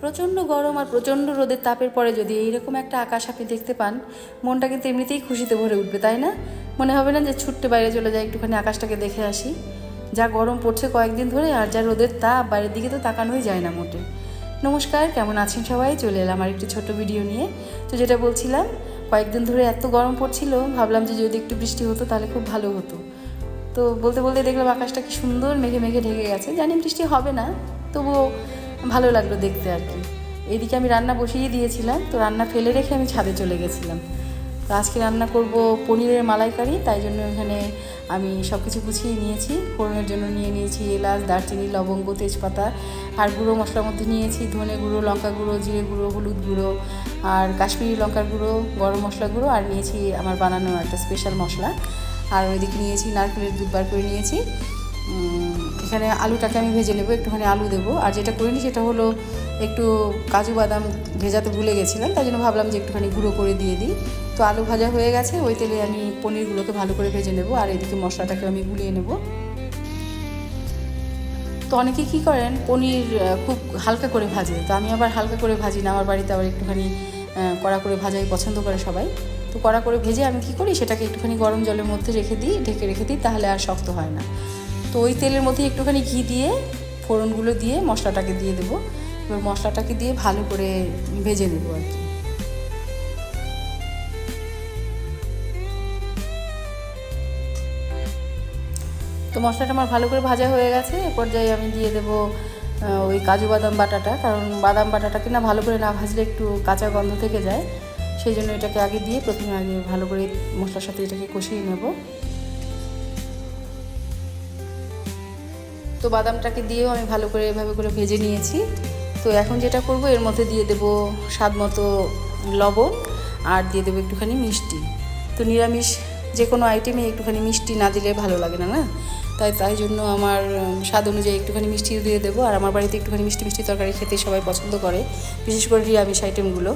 প্রচণ্ড গরম আর প্রচণ্ড রোদের তাপের পরে যদি এইরকম একটা আকাশ আপনি দেখতে পান, মনটা কিন্তু এমনিতেই খুশিতে ভরে উঠবে, তাই না? মনে হবে না যে ছুট্টে বাইরে চলে যায় একটুখানি আকাশটাকে দেখে আসি। যা গরম পড়ছে কয়েকদিন ধরে আর যা রোদের তাপ বাইরের দিকে তো তাকানোই যায় না মোটে। নমস্কার, কেমন আছেন সবাই? চলে এলাম আর একটু ছোট ভিডিও নিয়ে। তো যেটা বলছিলাম, কয়েকদিন ধরে এত গরম পড়ছিল, ভাবলাম যে যদি একটু বৃষ্টি হতো তাহলে খুব ভালো হতো। তো বলতে বলতে দেখলাম আকাশটা কি সুন্দর, মেঘে মেঘে ঢেকে গেছে। জানি বৃষ্টি হবে না, তবুও ভালো লাগল দেখতে আর কি। এদিকে আমি রান্না বসিয়ে দিয়েছিলাম, তো রান্না ফেলে রেখে আমি ছাদে চলে গেছিলাম। তো আজকে রান্না করব পনিরের মালাইকারি, তাই জন্য এখানে আমি সব কিছু গুছিয়ে নিয়েছি। ফোড়নের জন্য নিয়ে নিয়েছি এলাচ, দারচিনি, লবঙ্গ, তেজপাতা, আর গুঁড়ো মশলার মধ্যে নিয়েছি ধনে গুঁড়ো, লঙ্কা গুঁড়ো, জিরে গুঁড়ো, হলুদ গুঁড়ো, আর কাশ্মীরি লঙ্কার গুঁড়ো, গরম মশলা গুঁড়ো, আর নিয়েছি আমার বানানো একটা স্পেশাল মশলা। আর ওইদিকে নিয়েছি নারকেলের দুধ বার করে নিয়েছি। এখানে আলুটাকে আমি ভেজে নেব, একটুখানি আলু দেবো। আর যেটা করিনি সেটা হলো একটু কাজু বাদাম ভেজাতে ভুলে গেছিলাম, তাই জন্য ভাবলাম যে একটুখানি গুঁড়ো করে দিয়ে দিই। তো আলু ভাজা হয়ে গেছে, ওই তেলে আমি পনিরগুলোকে ভালো করে ভেজে নেব, আর এদিকে মশলাটাকে আমি গুলিয়ে নেব। তো অনেকে কী করেন, পনির খুব হালকা করে ভাজে। তো আমি আবার হালকা করে ভাজি না, আমার বাড়িতে আবার একটুখানি কড়া করে ভাজাই পছন্দ করে সবাই। তো কড়া করে ভেজে আমি কী করি, সেটাকে একটুখানি গরম জলের মধ্যে রেখে দিই, ঢেকে রেখে দিই, তাহলে আর শক্ত হয় না। তো ওই তেলের মধ্যে একটুখানি ঘি দিয়ে, ফোড়নগুলো দিয়ে মশলাটাকে দিয়ে দেবো। এবার মশলাটাকে দিয়ে ভালো করে ভেজে নেব আর কি। তো মশলাটা আমার ভালো করে ভাজা হয়ে গেছে। এ পর্যায়ে আমি দিয়ে দেবো ওই কাজু বাদাম বাটাটা। কারণ বাদাম বাটাটাকে না ভালো করে না ভাজলে একটু কাঁচা গন্ধ থেকে যায়। সেই জন্য এটাকে আগে দিয়ে প্রথমে আগে ভালো করে মশলার সাথে এটাকে কষিয়ে নেব। তো বাদামটাকে দিয়েও আমি ভালো করে এভাবে করে ভেজে নিয়েছি। তো এখন যেটা করব, এর মধ্যে দিয়ে দেব স্বাদ মতো লবণ আর দিয়ে দেবো একটুখানি মিষ্টি। তো নিরামিষ যে কোনো আইটেমে একটুখানি মিষ্টি না দিলে ভালো লাগে না না? তাই তাই জন্য আমার স্বাদ অনুযায়ী একটুখানি মিষ্টি দিয়ে দেবো। আর আমার বাড়িতে একটুখানি মিষ্টি মিষ্টি তরকারি খেতে সবাই পছন্দ করে, বিশেষ করে নিরামিষ আইটেমগুলো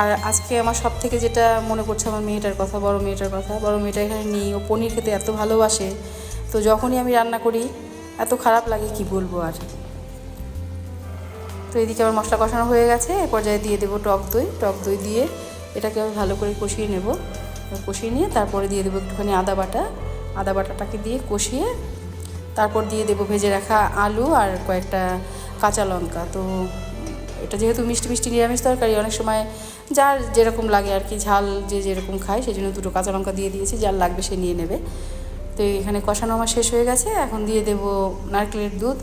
আর আজকে আমার সব থেকে যেটা মনে পড়ছে আমার মেয়েটার কথা, বড় মেয়েটার কথা, বড় মেয়েটা এখানে নিই। ও পনির খেতে এত ভালোবাসে। তো যখনই আমি রান্না করি এত খারাপ লাগে, কি বলব আর? তো এদিকে আমার মশলা কষানো হয়ে গেছে, এ পর্যায়ে দিয়ে দেবো টক দই। টক দই দিয়ে এটাকে আমি ভালো করে কষিয়ে নেব। কষিয়ে নিয়ে তারপরে দিয়ে দেবো একটুখানি আদা বাটা। আদা বাটাটাকে দিয়ে কষিয়ে তারপর দিয়ে দেবো ভেজে রাখা আলু আর কয়েকটা কাঁচা লঙ্কা। তো এটা যেহেতু মিষ্টি মিষ্টি নিরামিষ তরকারি, অনেক সময় যার যেরকম লাগে আর কি, ঝাল যে যেরকম খায় সেই জন্য দুটো কাঁচা লঙ্কা দিয়ে দিয়েছি, যার লাগবে সে নিয়ে নেবে। তো এখানে কষানো আমার শেষ হয়ে গেছে, এখন দিয়ে দেবো নারকেলের দুধ।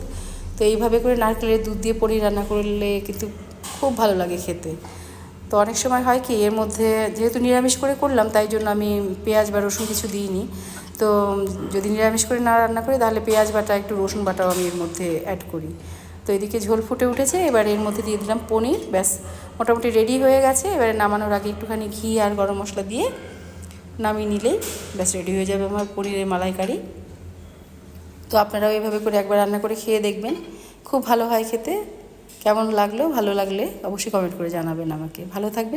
তো এইভাবে করে নারকেলের দুধ দিয়ে পনির রান্না করলে কিন্তু খুব ভালো লাগে খেতে। তো অনেক সময় হয় কি, এর মধ্যে যেহেতু নিরামিষ করে করলাম, তাই জন্য আমি পেঁয়াজ বা রসুন কিছু দিইনি। তো যদি নিরামিষ করে না রান্না করি, তাহলে পেঁয়াজ বাটা একটু রসুন বাটাও আমি এর মধ্যে অ্যাড করি। তো এদিকে ঝোল ফুটে উঠেছে, এবার এর মধ্যে দিয়ে দিলাম পনির। ব্যাস, মোটামুটি রেডি হয়ে গেছে। এবারে নামানোর আগে একটুখানি ঘি আর গরম মশলা দিয়ে নামিয়ে নিলেই ব্যাস রেডি হয়ে যাবে আমার পনিরের মালাইকারি। তো আপনারাও এইভাবে করে একবার রান্না করে খেয়ে দেখবেন। খুব ভালো হয় খেতে। কেমন লাগল, ভালো লাগলে অবশ্যই কমেন্ট করে জানাবেন আমাকে। ভালো থাকবেন।